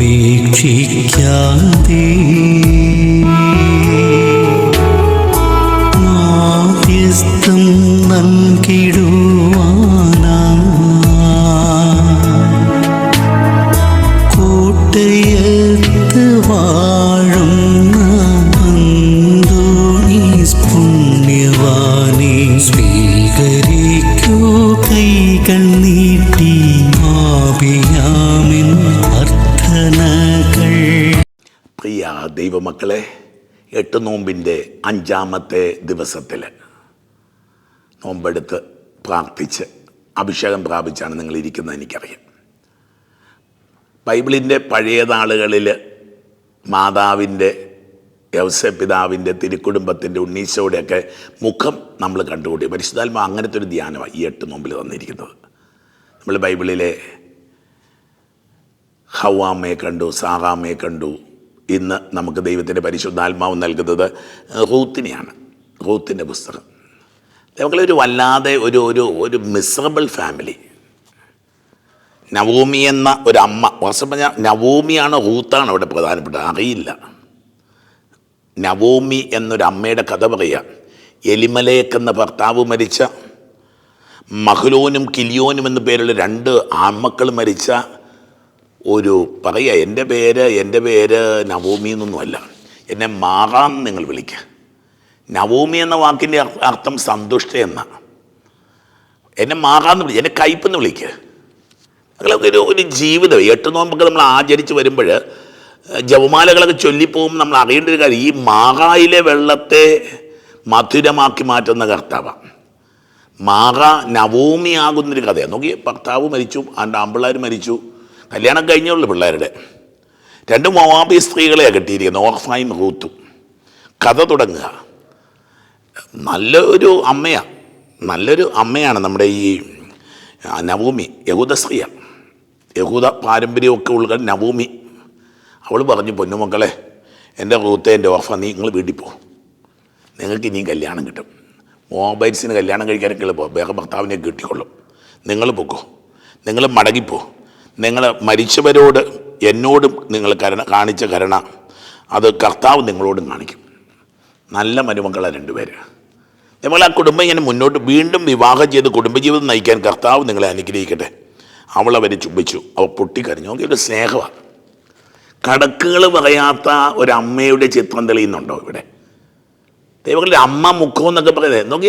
ഉപേക്ഷിച്ചാലുപേക്ഷിക്കാതെ ദൈവമക്കളെ എട്ട് നോമ്പിന്റെ അഞ്ചാമത്തെ ദിവസത്തിൽ നോമ്പെടുത്ത് പ്രാർത്ഥിച്ച് അഭിഷേകം പ്രാപിച്ചാണ് നിങ്ങൾ ഇരിക്കുന്നത് എനിക്കറിയാം. ബൈബിളിന്റെ പഴയ നാളുകളിൽ മാതാവിന്റെ യവസപിതാവിന്റെ തിരുക്കുടുംബത്തിന്റെ ഉണ്ണീശോടെയൊക്കെ മുഖം നമ്മൾ കണ്ടുകൂടി പരിശുദ്ധാത്മ അങ്ങനത്തെ ഒരു ധ്യാനമാണ് ഈ എട്ട് നോമ്പിൽ തന്നിരിക്കുന്നത്. നമ്മൾ ബൈബിളിലെ ഹവാമ്മയെ കണ്ടു സാറാമ്മയെ കണ്ടു ഇന്ന് നമുക്ക് ദൈവത്തിന്റെ പരിശുദ്ധാത്മാവ് നൽകുന്നത് റൂത്തിനെയാണ് റൂത്തിന്റെ പുസ്തകം. നമുക്കൊരു വല്ലാതെ ഒരു ഒരു ഒരു മിസറബിൾ ഫാമിലി നവോമി എന്ന ഒരു അമ്മ വാസ്തവം പറഞ്ഞാൽ നവോമിയാണ് റൂത്താണ് അവിടെ പ്രധാനപ്പെട്ടത്. അറിയില്ല. നവോമി എന്നൊരു അമ്മയുടെ കഥ പറയുക എലിമലേക്ക് എന്ന ഭർത്താവ് മരിച്ച മഹ്ലോനും കിലിയോനും എന്ന പേരുള്ള രണ്ട് ആൺമക്കൾ മരിച്ച ഒരു പറയുക എന്റെ പേര് എന്റെ പേര് നവോമി എന്നൊന്നുമല്ല. എന്നെ മാറാം നിങ്ങൾ വിളിക്കുക നവോമി എന്ന വാക്കിന്റെ അർത്ഥം സന്തുഷ്ട എന്നാണ് എന്നെ മാറാന്ന് വിളിക്കുക എന്നെ കയ്പെന്ന് വിളിക്കുക ഞങ്ങളൊക്കെ ഒരു ഒരു ജീവിതം എട്ട് നോമ്പൊക്കെ നമ്മൾ ആചരിച്ച് വരുമ്പോൾ ജവമാലകളൊക്കെ ചൊല്ലിപ്പോകും നമ്മൾ അറിയേണ്ട ഒരു കാര്യം ഈ മാറായിലെ വെള്ളത്തെ മധുരമാക്കി മാറ്റുന്ന കർത്താവാണ് മാറ നവോമിയാകുന്നൊരു കഥയാണ് നോക്കി ഭർത്താവ് മരിച്ചു ആന്റെ ആമ്പിള്ളാർ മരിച്ചു കല്യാണം കഴിഞ്ഞുള്ളൂ പിള്ളേരുടെ. രണ്ട് മൊവാബി സ്ത്രീകളെ കെട്ടിയിരിക്കുന്നത് ഓർഫായും റൂത്തും. കഥ തുടങ്ങുക. നല്ലൊരു അമ്മയാണ് നല്ലൊരു അമ്മയാണ് നമ്മുടെ ഈ നവൂമി. യഹൂദ സ്ത്രീയാണ് യഹൂദ പാരമ്പര്യമൊക്കെ ഉള്ള നവൂമി. അവൾ പറഞ്ഞു പൊന്നുമക്കളെ എന്റെ റൂത്തെ എന്റെ ഓർഫ നീ നിങ്ങൾ വീട്ടിൽ പോകും നിങ്ങൾക്ക് ഇനിയും കല്യാണം കിട്ടും. മോബൈൽസിന് കല്യാണം കഴിക്കാനൊക്കെ എളുപ്പം വേറെ ഭർത്താവിനെ കിട്ടിക്കൊള്ളും. നിങ്ങൾ പൊക്കോ. നിങ്ങൾ മടങ്ങിപ്പോ. നിങ്ങൾ മരിച്ചവരോട് എന്നോടും നിങ്ങൾ കരുണ കാണിച്ച കരുണ അത് കർത്താവ് നിങ്ങളോടും കാണിക്കും. നല്ല മരുമക്കളാണ് രണ്ടുപേര്. നിങ്ങൾ ആ കുടുംബം ഇങ്ങനെ മുന്നോട്ട് വീണ്ടും വിവാഹം ചെയ്ത് കുടുംബജീവിതം നയിക്കാൻ കർത്താവ് നിങ്ങളെ അനുഗ്രഹിക്കട്ടെ. അവൾ അവരെ ചുംബിച്ചു. അവ പൊട്ടിക്കരഞ്ഞു. നോക്കി ഒരു സ്നേഹമാണ് കടക്കുകൾ പറയാത്ത ഒരമ്മയുടെ ചിത്രം തെളിയുന്നുണ്ടോ ഇവിടെ? ദൈവങ്ങളുടെ അമ്മ മുഖം എന്നൊക്കെ പറയുന്നത്. നോക്കി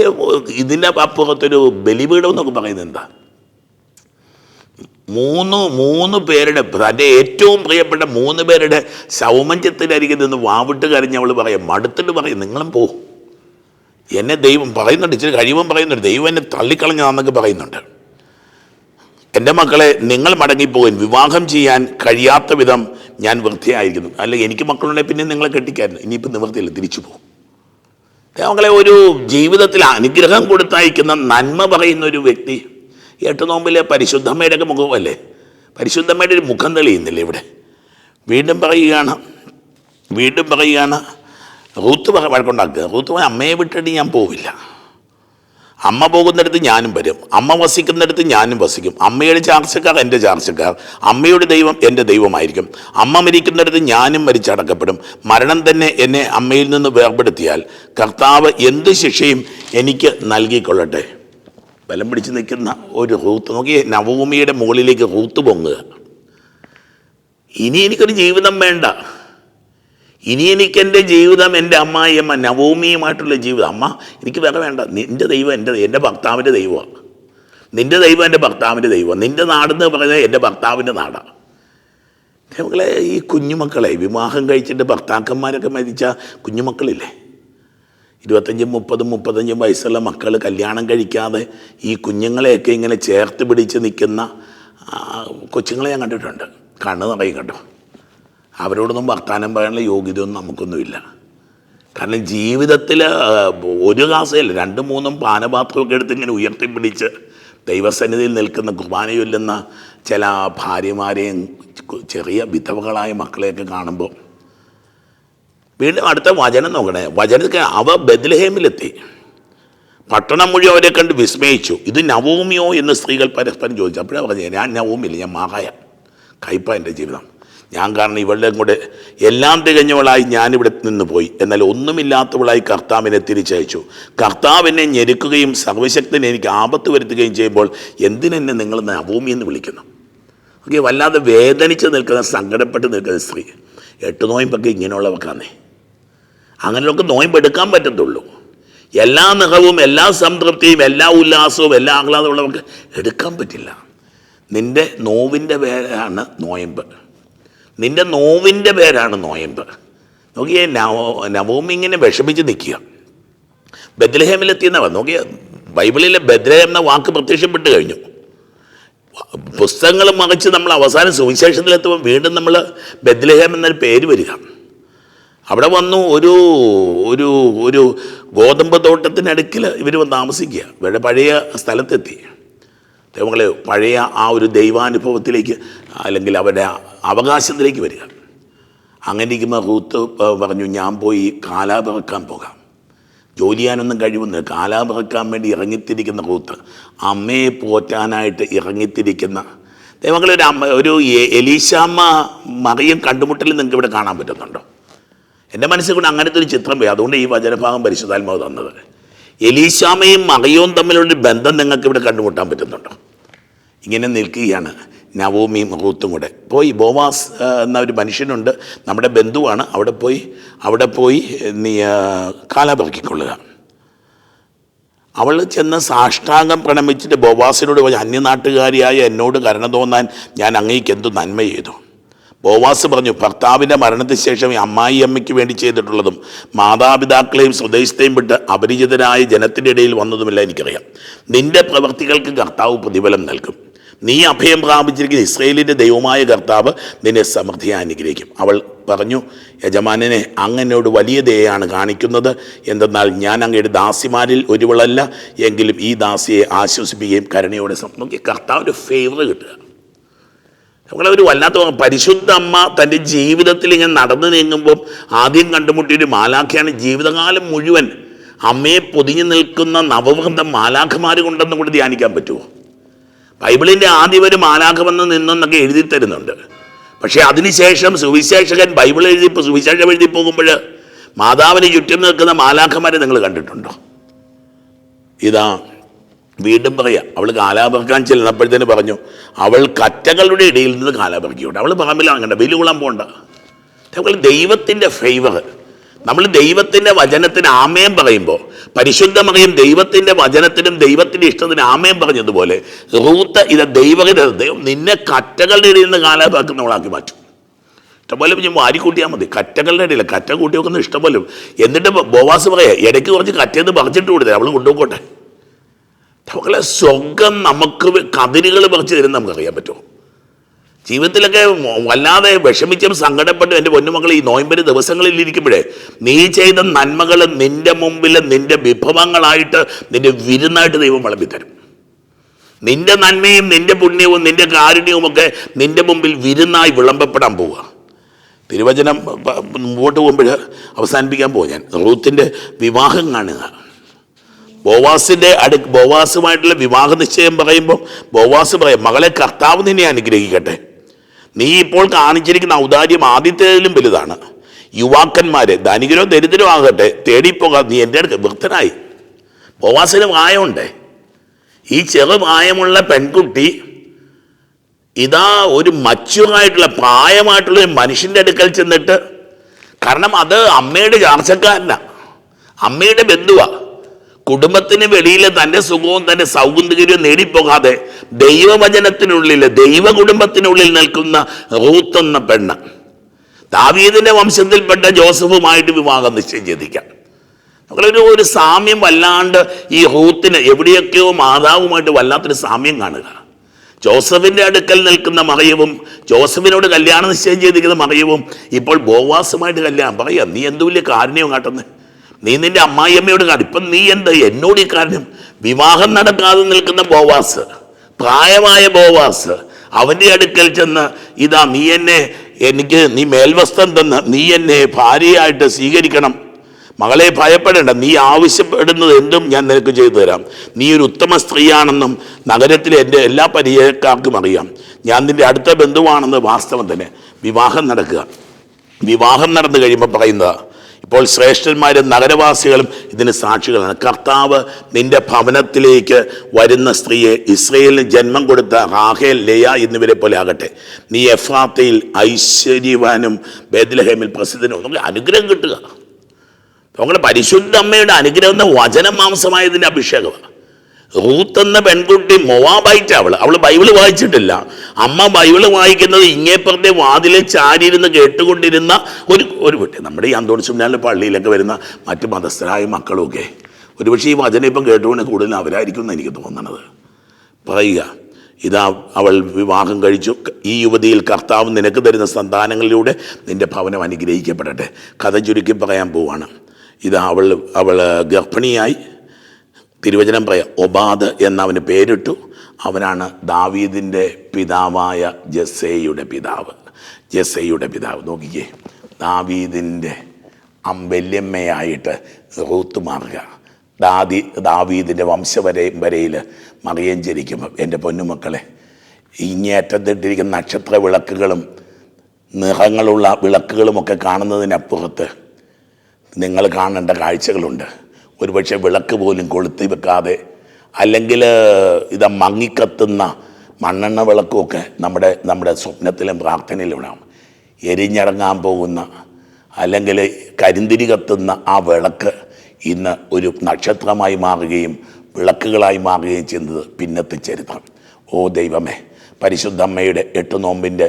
ഇതിന്റെ അപ്പുറത്തൊരു ബലിപീഠം എന്നൊക്കെ പറയുന്നത് എന്താ? മൂന്ന് മൂന്ന് പേരുടെ തന്റെ ഏറ്റവും പ്രിയപ്പെട്ട മൂന്ന് പേരുടെ സൗമഞ്ചത്തിലരികിൽ നിന്ന് വാവിട്ട് കരഞ്ഞ് അവൾ പറയും മടുത്തിട്ട് പറയും നിങ്ങളും പോകും എന്നെ ദൈവം പറയുന്നുണ്ട് ഇച്ചിരി കഴിയുമ്പം പറയുന്നുണ്ട് ദൈവം എന്നെ തള്ളിക്കളഞ്ഞതാണെന്നൊക്കെ പറയുന്നുണ്ട്. എന്റെ മക്കളെ നിങ്ങൾ മടങ്ങിപ്പോകും വിവാഹം ചെയ്യാൻ കഴിയാത്ത വിധം ഞാൻ വൃത്തിയായിരിക്കുന്നു അല്ല എനിക്ക് മക്കളുണ്ടെങ്കിൽ പിന്നെ നിങ്ങളെ കെട്ടിക്കായിരുന്നു ഇനിയിപ്പോൾ നിവൃത്തിയില്ല തിരിച്ചു പോകും മക്കളെ ഒരു ജീവിതത്തിൽ അനുഗ്രഹം കൊടുത്തയക്കുന്ന നന്മ പറയുന്ന ഒരു വ്യക്തി എട്ട് നോമ്പിലെ പരിശുദ്ധമ്മയുടെ ഒക്കെ മുഖമല്ലേ? പരിശുദ്ധമ്മയുടെ ഒരു മുഖം തെളിയുന്നില്ല ഇവിടെ? വീണ്ടും പറയുകയാണ് വീണ്ടും പറയുകയാണ് റൂത്ത് വഴക്കുണ്ടാക്കുക. റൂത്ത് അമ്മയെ വിട്ടിട്ട് ഞാൻ പോവില്ല. അമ്മ പോകുന്നിടത്ത് ഞാനും വരും. അമ്മ വസിക്കുന്നിടത്ത് ഞാനും വസിക്കും. അമ്മയുടെ ചാർച്ചക്കാർ എന്റെ ചാർച്ചക്കാർ. അമ്മയുടെ ദൈവം എന്റെ ദൈവമായിരിക്കും. അമ്മ മരിക്കുന്നിടത്ത് ഞാനും മരിച്ചടക്കപ്പെടും മരണം തന്നെ എന്നെ അമ്മയിൽ നിന്ന് വേർപെടുത്തിയാൽ കർത്താവ് എന്ത് ശിക്ഷയും എനിക്ക് നൽകിക്കൊള്ളട്ടെ. ബലം പിടിച്ച് നിൽക്കുന്ന ഒരു റൂത്ത്. നോക്കി നവഭൂമിയുടെ മുകളിലേക്ക് റൂത്ത് പൊങ്ങുക. ഇനി എനിക്കൊരു ജീവിതം വേണ്ട. ഇനി എനിക്ക് എന്റെ ജീവിതം എന്റെ അമ്മായിയമ്മ നവോമിയുമായിട്ടുള്ള ജീവിതം. അമ്മ എനിക്ക് വേറെ വേണ്ട. നിന്റെ ദൈവം എന്റെ എന്റെ ഭർത്താവിന്റെ ദൈവമാണ് നിന്റെ ദൈവം എന്റെ ഭർത്താവിന്റെ ദൈവം. നിന്റെ നാടെന്ന് പറയുന്നത് എന്റെ ഭർത്താവിന്റെ നാടാണ് മക്കളെ ഈ കുഞ്ഞുമക്കളെ വിവാഹം കഴിച്ചിട്ട് ഭർത്താക്കന്മാരൊക്കെ മരിച്ച കുഞ്ഞുമക്കളില്ലേ? ഇരുപത്തഞ്ചും മുപ്പതും മുപ്പത്തഞ്ചും വയസ്സുള്ള മക്കൾ കല്യാണം കഴിക്കാതെ ഈ കുഞ്ഞുങ്ങളെയൊക്കെ ഇങ്ങനെ ചേർത്ത് പിടിച്ച് നിൽക്കുന്ന കൊച്ചുങ്ങളെ ഞാൻ കണ്ടിട്ടുണ്ട്. കണ്ണ് നിറയും കേട്ടോ. അവരോടൊന്നും വർത്താനം പറയാനുള്ള യോഗ്യതയൊന്നും നമുക്കൊന്നുമില്ല. കാരണം ജീവിതത്തിൽ ഒരു കാസയല്ല രണ്ടും മൂന്നും പാനപാത്രമൊക്കെ എടുത്ത് ഇങ്ങനെ ഉയർത്തിപ്പിടിച്ച് ദൈവസന്നിധിയിൽ നിൽക്കുന്ന കുർബാന ചൊല്ലുന്ന ചില ഭാര്യമാരെയും ചെറിയ വിധവകളായ മക്കളെയൊക്കെ കാണുമ്പോൾ വീണ്ടും അടുത്ത വചനം നോക്കണേ. വചനത്തിൽ അവ ബദ്ലഹേമിലെത്തി പട്ടണം മുഴുവൻ അവരെ കണ്ട് വിസ്മയിച്ചു. ഇത് നവോമിയോ എന്ന് സ്ത്രീകൾ പരസ്പരം ചോദിച്ചു. അപ്പോഴാണ് പറഞ്ഞത് ഞാൻ നവോമിയില്ല ഞാൻ മാഹായ കയ്പ എന്റെ ജീവിതം. ഞാൻ കാരണം ഇവളുടെ കൂടെ എല്ലാം തികഞ്ഞവളായി ഞാനിവിടെ നിന്ന് പോയി എന്നാൽ ഒന്നുമില്ലാത്തവളായി കർത്താവിനെ തിരിച്ചയച്ചു. കർത്താവിനെ ഞെരുക്കുകയും സർവശക്തിനെ എനിക്ക് ആപത്ത് വരുത്തുകയും ചെയ്യുമ്പോൾ എന്തിനെന്നെ നിങ്ങൾ നവോമി എന്ന് വിളിക്കുന്നു? ഓക്കെ വല്ലാതെ വേദനിച്ച് നിൽക്കുന്ന സങ്കടപ്പെട്ട് നിൽക്കുന്ന സ്ത്രീ. എട്ട് നോയമ്പൊക്കെ ഇങ്ങനെയുള്ളവർക്കാന്നേ. അങ്ങനെയൊക്കെ നോയമ്പ് എടുക്കാൻ പറ്റത്തുള്ളൂ. എല്ലാ നിറവും എല്ലാ സംതൃപ്തിയും എല്ലാ ഉല്ലാസവും എല്ലാ ആഹ്ലാദവും നമുക്ക് എടുക്കാൻ പറ്റില്ല. നിന്റെ നോവിന്റെ പേരാണ് നോയമ്പ്. നിന്റെ നോവിന്റെ പേരാണ് നോയമ്പ്. നോക്കിയേ നവോ നവോമി ഇങ്ങനെ വിഷമിച്ച് നിൽക്കുക. ബദ്ലഹേമിലെത്തിയെന്നാ നോക്കിയ ബൈബിളിലെ ബദ്ലഹേം എന്ന വാക്ക് പ്രത്യക്ഷപ്പെട്ട് കഴിഞ്ഞു. പുസ്തകങ്ങൾ മറിച്ച് നമ്മൾ അവസാനം സുവിശേഷത്തിലെത്തുമ്പോൾ വീണ്ടും നമ്മൾ ബദ്ലഹേം എന്നൊരു പേര് വരിക. അവിടെ വന്നു ഒരു ഒരു ഒരു ഗോതമ്പ് തോട്ടത്തിനടുക്കിൽ ഇവർ വന്ന് താമസിക്കുക. ഇവരുടെ പഴയ സ്ഥലത്തെത്തി. ദൈവങ്ങളെ പഴയ ആ ഒരു ദൈവാനുഭവത്തിലേക്ക് അല്ലെങ്കിൽ അവരുടെ അവകാശത്തിലേക്ക് വരിക. അങ്ങനെ ഇരിക്കുമ്പോൾ റൂത്ത് പറഞ്ഞു ഞാൻ പോയി കാലാ പിറക്കാൻ പോകാം. ജോലി ചെയ്യാനൊന്നും കഴിയുന്നില്ല കാലാ വേണ്ടി ഇറങ്ങിത്തിരിക്കുന്ന റൂത്ത് അമ്മയെ പോറ്റാനായിട്ട് ഇറങ്ങിത്തിരിക്കുന്ന. ദൈവങ്ങളൊരു അമ്മ ഒരു എലീശാമ്മ മറിയും കണ്ടുമുട്ടൽ നിങ്ങൾക്ക് ഇവിടെ കാണാൻ പറ്റുന്നുണ്ടോ? എന്റെ മനസ്സിൽ കൂടെ അങ്ങനത്തെ ഒരു ചിത്രം പോയി അതുകൊണ്ട് ഈ വചനഭാഗം പരിശുദ്ധാത്മാവ് തന്നത്. എലീശാമയും മകയോം തമ്മിലുള്ള ബന്ധം നിങ്ങൾക്ക് ഇവിടെ കണ്ടുമുട്ടാൻ പറ്റുന്നുണ്ടോ? ഇങ്ങനെ നിൽക്കുകയാണ് നവോമിയും റൂത്തും കൂടെ. പോയി ബോവാസ് എന്ന ഒരു മനുഷ്യനുണ്ട് നമ്മുടെ ബന്ധുവാണ് അവിടെ പോയി അവിടെ പോയി നീ ആ, കാല പെറുക്കിക്കൊള്ളുക അവൾ ചെന്ന് സാഷ്ടാംഗം പ്രണമിച്ചിട്ട് ബോവാസിനോട് പോയി അന്യനാട്ടുകാരിയായ എന്നോട് കരുണ തോന്നാൻ ഞാൻ അങ്ങേക്ക് എന്തു നന്മ ചെയ്തു? ബോവാസ് പറഞ്ഞു ഭർത്താവിന്റെ മരണത്തിന് ശേഷം ഈ അമ്മായി അമ്മയ്ക്ക് വേണ്ടി ചെയ്തിട്ടുള്ളതും മാതാപിതാക്കളെയും സ്വദേശത്തെയും വിട്ട് അപരിചിതരായ ജനത്തിന്റെ ഇടയിൽ വന്നതുമില്ല എനിക്കറിയാം. നിന്റെ പ്രവർത്തികൾക്ക് കർത്താവ് പ്രതിഫലം നൽകും. നീ അഭയം പ്രാപിച്ചിരിക്കുന്ന ഇസ്രയേലിന്റെ ദൈവമായ കർത്താവ് നിന്നെ സമൃദ്ധിയെ അനുഗ്രഹിക്കും. അവൾ പറഞ്ഞു യജമാനനെ അങ്ങനോട് വലിയ ദയാണ് കാണിക്കുന്നത്. എന്തെന്നാൽ ഞാൻ അങ്ങയുടെ ദാസിമാരിൽ ഒരുവളല്ല. എങ്കിലും ഈ ദാസിയെ ആശ്വസിപ്പിക്കുകയും കരുണയോടെ നോക്കി കർത്താവിന്റെ ഫേവർ കിട്ടുക. നമ്മളൊരു വല്ലാത്ത പരിശുദ്ധ അമ്മ തന്റെ ജീവിതത്തിൽ ഇങ്ങനെ നടന്നു നീങ്ങുമ്പോൾ ആദ്യം കണ്ടുമുട്ടിയൊരു മാലാഖയാണ് ജീവിതകാലം മുഴുവൻ അമ്മയെ പൊതിഞ്ഞു നിൽക്കുന്ന നവവൃന്ദം മാലാഖമാർ കൊണ്ടെന്ന് കൂടി ധ്യാനിക്കാൻ പറ്റുമോ? ബൈബിളിന്റെ ആദ്യം ഒരു മാലാഖമെന്ന് നിന്നൊന്നൊക്കെ എഴുതി തരുന്നുണ്ട്. പക്ഷേ അതിനുശേഷം സുവിശേഷകൻ ബൈബിൾ എഴുതി സുവിശേഷം എഴുതി പോകുമ്പോൾ മാതാവിന് ചുറ്റും നിൽക്കുന്ന മാലാഖമാരെ നിങ്ങൾ കണ്ടിട്ടുണ്ടോ? ഇതാ വീണ്ടും പറയാം അവൾ കാലാപറക്കാൻ ചെല്ലുന്നപ്പോഴത്തേന് പറഞ്ഞു അവൾ കറ്റകളുടെ ഇടയിൽ നിന്ന് കാലാപറക്കിയോട്ടെ അവൾ പറമ്പിലാണ് കണ്ട വെലുകുളം പോണ്ട. നമ്മൾ ദൈവത്തിന്റെ ഫേവർ നമ്മൾ ദൈവത്തിന്റെ വചനത്തിന് ആമയം പറയുമ്പോൾ പരിശുദ്ധമറിയും ദൈവത്തിന്റെ വചനത്തിനും ദൈവത്തിന്റെ ഇഷ്ടത്തിന് ആമയം പറഞ്ഞതുപോലെ റൂത്ത് ഇത് ദൈവഹിത ദൈവം നിന്നെ കറ്റകളുടെ ഇടയിൽ നിന്ന് കാലാപാക്കുന്നവളാക്കി മാറ്റും. ഇഷ്ടംപോലെ ഞാൻ വാരി കൂട്ടിയാൽ മതി. കറ്റകളുടെ ഇടയിൽ കറ്റ കൂട്ടി വെക്കുന്ന ഇഷ്ടംപോലെ എന്നിട്ട് ബോവാസ് പറയാം ഇടയ്ക്ക് കുറച്ച് കറ്റയെന്ന് പറഞ്ഞിട്ട് കൊടുത്തേ അവൾ കൊണ്ടുപോകട്ടെ മക്കളെ സ്വർഗം നമുക്ക് കതിരുകൾ പറിച്ചു തരും നമുക്കറിയാൻ പറ്റുമോ? ജീവിതത്തിലൊക്കെ വല്ലാതെ വിഷമിച്ചും സങ്കടപ്പെട്ടും എന്റെ പൊന്നുമക്കൾ ഈ നോയമ്പര് ദിവസങ്ങളിൽ ഇരിക്കുമ്പോഴേ നീ ചെയ്ത നന്മകൾ നിന്റെ മുമ്പിൽ നിന്റെ വിഭവങ്ങളായിട്ട് നിന്റെ വിരുന്നായിട്ട് ദൈവം വിളമ്പിത്തരും. നിന്റെ നന്മയും നിന്റെ പുണ്യവും നിന്റെ കാരുണ്യവും ഒക്കെ നിന്റെ മുമ്പിൽ വിരുന്നായി വിളമ്പപ്പെടാൻ പോവുക. തിരുവചനം മുമ്പോട്ട് പോകുമ്പോൾ അവസാനിപ്പിക്കാൻ പോകും ഞാൻ. റൂത്തിന്റെ വിവാഹം കാണുക. ബോവാസിന്റെ അടു ബോവാസുമായിട്ടുള്ള വിവാഹ നിശ്ചയം പറയുമ്പോൾ ബോവാസ് പറയും മകളെ കർത്താവ് നിന്നെ അനുഗ്രഹിക്കട്ടെ. നീ ഇപ്പോൾ കാണിച്ചിരിക്കുന്ന ഔദാര്യം ആദ്യത്തേതിലും വലുതാണ്. യുവാക്കന്മാരെ ധനികരോ ദരിദ്രോ ആകട്ടെ തേടിപ്പോകാൻ നീ എന്റെ അടുത്ത് വൃത്തനായി ബോവാസിന് പ്രായമുണ്ടേ ഈ ചെറു പ്രായമുള്ള പെൺകുട്ടി ഇതാ ഒരു മച്ചുറായിട്ടുള്ള പ്രായമായിട്ടുള്ള ഒരു മനുഷ്യന്റെ അടുക്കൽ ചെന്നിട്ട് കാരണം അത് അമ്മയുടെ ചാർച്ചക്കാരനാണ് അമ്മയുടെ ബന്ധുവാ. കുടുംബത്തിന് വെളിയിൽ തന്റെ സുഖവും തന്റെ സൗന്ദര്യവും നേടിപ്പോകാതെ ദൈവവചനത്തിനുള്ളിൽ ദൈവ കുടുംബത്തിനുള്ളിൽ നിൽക്കുന്ന റൂത്തെന്ന പെണ്ണ് ദാവീദിന്റെ വംശത്തിൽപ്പെട്ട ജോസഫുമായിട്ട് വിവാഹം നിശ്ചയം ചെയ്തിരിക്കാം നമ്മളൊരു ഒരു സാമ്യം വല്ലാണ്ട് ഈ ഹൂത്തിന് എവിടെയൊക്കെയോ മാതാവുമായിട്ട് വല്ലാത്തൊരു സാമ്യം കാണുക. ജോസഫിന്റെ അടുക്കൽ നിൽക്കുന്ന മറിയവും ജോസഫിനോട് കല്യാണം നിശ്ചയം ചെയ്തിരിക്കുന്ന മറിയവും ഇപ്പോൾ ബോവാസുമായിട്ട് കല്യാണം. പറയാം നീ എന്ത് വലിയ കാരുണ്യവും കാട്ടുന്നത് നീ നിന്റെ അമ്മായിയമ്മയോട് കാണും. ഇപ്പം നീ എന്ത് എന്നോട് ഈ കാരണം? വിവാഹം നടക്കാതെ നിൽക്കുന്ന ബോവാസ് പ്രായമായ ബോവാസ് അവന്റെ അടുക്കൽ ചെന്ന് ഇതാ നീ എന്നെ എനിക്ക് നീ മേൽവസ്ത്രം തന്ന് നീ എന്നെ ഭാര്യയായിട്ട് സ്വീകരിക്കണം. മകളെ ഭയപ്പെടേണ്ട. നീ ആവശ്യപ്പെടുന്നത് എന്തും ഞാൻ നിനക്ക് ചെയ്തു തരാം. നീ ഒരു ഉത്തമ സ്ത്രീയാണെന്നും നഗരത്തിലെ എന്റെ എല്ലാ പരിചയക്കാർക്കും അറിയാം. ഞാൻ നിന്റെ അടുത്ത ബന്ധുവാണെന്ന് വാസ്തവം തന്നെ. വിവാഹം നടക്കുക. വിവാഹം നടന്നു കഴിയുമ്പോൾ പറയുന്നത് ഇപ്പോൾ ശ്രേഷ്ഠന്മാരും നഗരവാസികളും ഇതിന് സാക്ഷികളാണ്. കർത്താവ് നിന്റെ ഭവനത്തിലേക്ക് വരുന്ന സ്ത്രീയെ ഇസ്രയേലിന് ജന്മം കൊടുത്ത റാഹേൽ ലയ എന്നിവരെ പോലെ ആകട്ടെ. നീ എഫ്രാത്തയിൽ ഐശ്വര്യവാനും ബേദ്ലഹേമിൽ പ്രസിദ്ധനും. നമുക്ക് അനുഗ്രഹം കിട്ടുക. നമ്മുടെ പരിശുദ്ധ അമ്മയുടെ അനുഗ്രഹം എന്ന വചനമാംസമായതിന്റെ അഭിഷേകമാണ്. റൂത്ത് എന്ന പെൺകുട്ടി മൊവാബൈറ്റ് അവൾ അവൾ ബൈബിൾ വായിച്ചിട്ടില്ല. അമ്മ ബൈബിൾ വായിക്കുന്നത് ഇങ്ങേപ്പുറത്തെ വാതിലെ ചാരിയിരുന്ന് കേട്ടുകൊണ്ടിരുന്ന ഒരു ഒരു കുട്ടി. നമ്മുടെ ഈ അന്തോണിച്ചുനാളിലെ പള്ളിയിലൊക്കെ വരുന്ന മറ്റ് മതസ്ഥരായ മക്കളുമൊക്കെ. ഒരുപക്ഷെ ഈ വചനം ഇപ്പം കേട്ടുകൊണ്ട് കൂടുതൽ അവരായിരിക്കും എന്ന് എനിക്ക് തോന്നണത്. പറയുക ഇതാ അവൾ വിവാഹം കഴിച്ചു. ഈ യുവതിയിൽ കർത്താവ് നിനക്ക് തരുന്ന സന്താനങ്ങളിലൂടെ നിന്റെ ഭവനം അനുഗ്രഹിക്കപ്പെടട്ടെ. കഥ ചുരുക്കി പറയാൻ പോവാണ്. ഇതാ അവൾ അവൾ ഗർഭിണിയായി. തിരുവചനം പറയാം. ഒബാദ് എന്നവന് പേരിട്ടു. അവനാണ് ദാവീദിന്റെ പിതാവായ ജസ്സേയുടെ പിതാവ്. ജസ്സയുടെ പിതാവ്. നോക്കിക്കേ. ദാവീദിന്റെ അമ്പല്യമ്മയായിട്ട് റൂത്ത് മാറുക. ദാദി ദാവീദിന്റെ വംശവരെ വരയിൽ മറിയം ജനിക്കുമ്പം എന്റെ പൊന്നുമക്കളെ ഇങ്ങേറ്റത്തിട്ടിരിക്കുന്ന നക്ഷത്ര വിളക്കുകളും നിറങ്ങളുള്ള വിളക്കുകളുമൊക്കെ കാണുന്നതിനപ്പുറത്ത് നിങ്ങൾ കാണേണ്ട കാഴ്ചകളുണ്ട്. ഒരുപക്ഷെ വിളക്ക് പോലും കൊളുത്തി വെക്കാതെ അല്ലെങ്കിൽ ഇത് മങ്ങിക്കത്തുന്ന മണ്ണെണ്ണ വിളക്കുമൊക്കെ നമ്മുടെ നമ്മുടെ സ്വപ്നത്തിലും പ്രാർത്ഥനയിലും ഉണ്ടാവും എരിഞ്ഞടങ്ങാൻ പോകുന്ന അല്ലെങ്കിൽ കരിന്തിരി കത്തുന്ന ആ വിളക്ക് ഇന്ന് ഒരു നക്ഷത്രമായി മാറുകയും വിളക്കുകളായി മാറുകയും ചെയ്യുന്നത് പിന്നത്തെ ചരിത്രം. ഓ ദൈവമേ പരിശുദ്ധ അമ്മയുടെ എട്ട് നോമ്പിന്റെ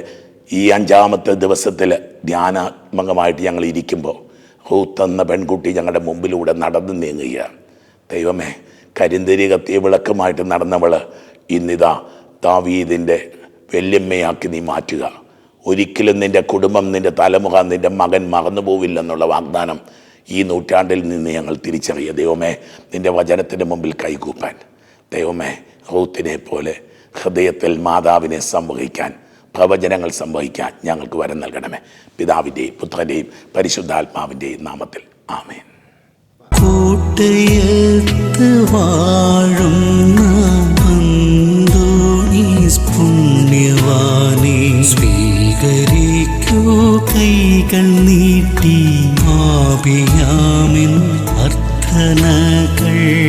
ഈ അഞ്ചാമത്തെ ദിവസത്തിൽ ധ്യാനാത്മകമായിട്ട് ഞങ്ങൾ ഇരിക്കുമ്പോൾ റൂത്ത് എന്ന പെൺകുട്ടി ഞങ്ങളുടെ മുമ്പിലൂടെ നടന്നു നീങ്ങുകയാണ് ദൈവമേ കരിന്തിരി കത്തിയ വിളക്കുമായിട്ട് നടന്നവൾ ഇന്നിതാ താവീതിന്റെ വെല്ലുമ്മയാക്കി നീ മാറ്റുക. ഒരിക്കലും നിന്റെ കുടുംബം നിന്റെ തലമുഖ നിന്റെ മകൻ മറന്നു പോവില്ലെന്നുള്ള വാഗ്ദാനം ഈ നൂറ്റാണ്ടിൽ നിന്ന് ഞങ്ങൾ തിരിച്ചറിയുക ദൈവമേ നിന്റെ വചനത്തിന്റെ മുമ്പിൽ കൈകൂപ്പാൻ. ദൈവമേ റൂത്തിനെ പോലെ ഹൃദയത്തിൽ മാതാവിനെ സംവഹിക്കാൻ പ്രവചനങ്ങൾ സംഭവിക്കാൻ ഞങ്ങൾക്ക് വരം നൽകണമേ. പിതാവിന്റെയും പുത്രന്റെയും പരിശുദ്ധാത്മാവിന്റെയും നാമത്തിൽ. ആമേൻ. കൂട്ടയത്ത് പുണ്യവാനെ കൈകൾ നീട്ടി അർത്ഥനകൾ.